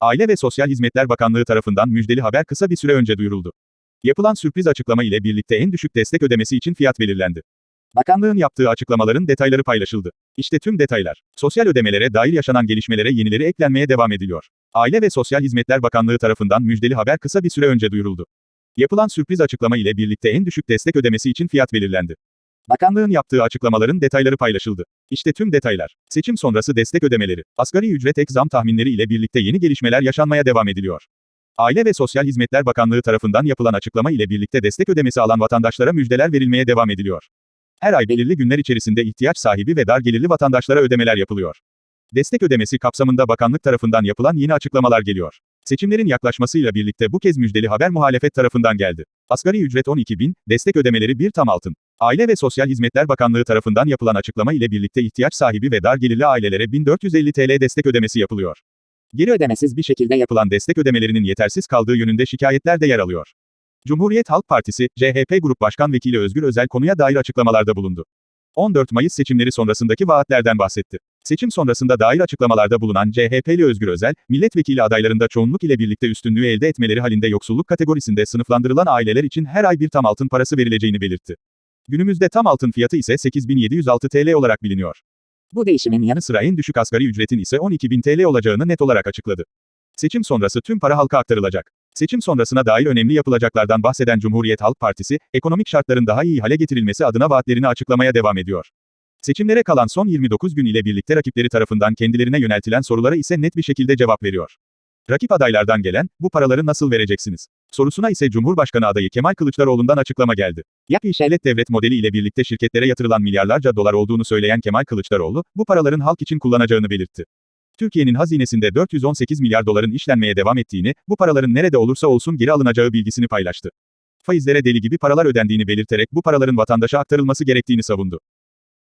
Aile ve Sosyal Hizmetler Bakanlığı tarafından müjdeli haber kısa bir süre önce duyuruldu. Yapılan sürpriz açıklama ile birlikte en düşük destek ödemesi için fiyat belirlendi. Bakanlığın yaptığı açıklamaların detayları paylaşıldı. İşte tüm detaylar. Sosyal ödemelere dair yaşanan gelişmelere yenileri eklenmeye devam ediliyor. Aile ve Sosyal Hizmetler Bakanlığı tarafından müjdeli haber kısa bir süre önce duyuruldu. Yapılan sürpriz açıklama ile birlikte en düşük destek ödemesi için fiyat belirlendi. Bakanlığın yaptığı açıklamaların detayları paylaşıldı. İşte tüm detaylar. Seçim sonrası destek ödemeleri, asgari ücret ek zam tahminleri ile birlikte yeni gelişmeler yaşanmaya devam ediliyor. Aile ve Sosyal Hizmetler Bakanlığı tarafından yapılan açıklama ile birlikte destek ödemesi alan vatandaşlara müjdeler verilmeye devam ediliyor. Her ay belirli günler içerisinde ihtiyaç sahibi ve dar gelirli vatandaşlara ödemeler yapılıyor. Destek ödemesi kapsamında bakanlık tarafından yapılan yeni açıklamalar geliyor. Seçimlerin yaklaşmasıyla birlikte bu kez müjdeli haber muhalefet tarafından geldi. Asgari ücret 12 bin, destek ödemeleri bir tam altın. Aile ve Sosyal Hizmetler Bakanlığı tarafından yapılan açıklama ile birlikte ihtiyaç sahibi ve dar gelirli ailelere 1450 TL destek ödemesi yapılıyor. Geri ödemesiz bir şekilde yapılan destek ödemelerinin yetersiz kaldığı yönünde şikayetler de yer alıyor. Cumhuriyet Halk Partisi, CHP Grup Başkan Vekili Özgür Özel konuya dair açıklamalarda bulundu. 14 Mayıs seçimleri sonrasındaki vaatlerden bahsetti. Seçim sonrasında dair açıklamalarda bulunan CHP'li Özgür Özel, milletvekili adaylarında çoğunluk ile birlikte üstünlüğü elde etmeleri halinde yoksulluk kategorisinde sınıflandırılan aileler için her ay bir tam altın parası verileceğini belirtti. Günümüzde tam altın fiyatı ise 8706 TL olarak biliniyor. Bu değişimin yanı sıra en düşük asgari ücretin ise 12.000 TL olacağını net olarak açıkladı. Seçim sonrası tüm para halka aktarılacak. Seçim sonrasına dair önemli yapılacaklardan bahseden Cumhuriyet Halk Partisi, ekonomik şartların daha iyi hale getirilmesi adına vaatlerini açıklamaya devam ediyor. Seçimlere kalan son 29 gün ile birlikte rakipleri tarafından kendilerine yöneltilen sorulara ise net bir şekilde cevap veriyor. Rakip adaylardan gelen, bu paraları nasıl vereceksiniz? Sorusuna ise Cumhurbaşkanı adayı Kemal Kılıçdaroğlu'ndan açıklama geldi. Yap işaret devlet modeli ile birlikte şirketlere yatırılan milyarlarca dolar olduğunu söyleyen Kemal Kılıçdaroğlu, bu paraların halk için kullanacağını belirtti. Türkiye'nin hazinesinde 418 milyar doların işlenmeye devam ettiğini, bu paraların nerede olursa olsun geri alınacağı bilgisini paylaştı. Faizlere deli gibi paralar ödendiğini belirterek bu paraların vatandaşa aktarılması gerektiğini savundu.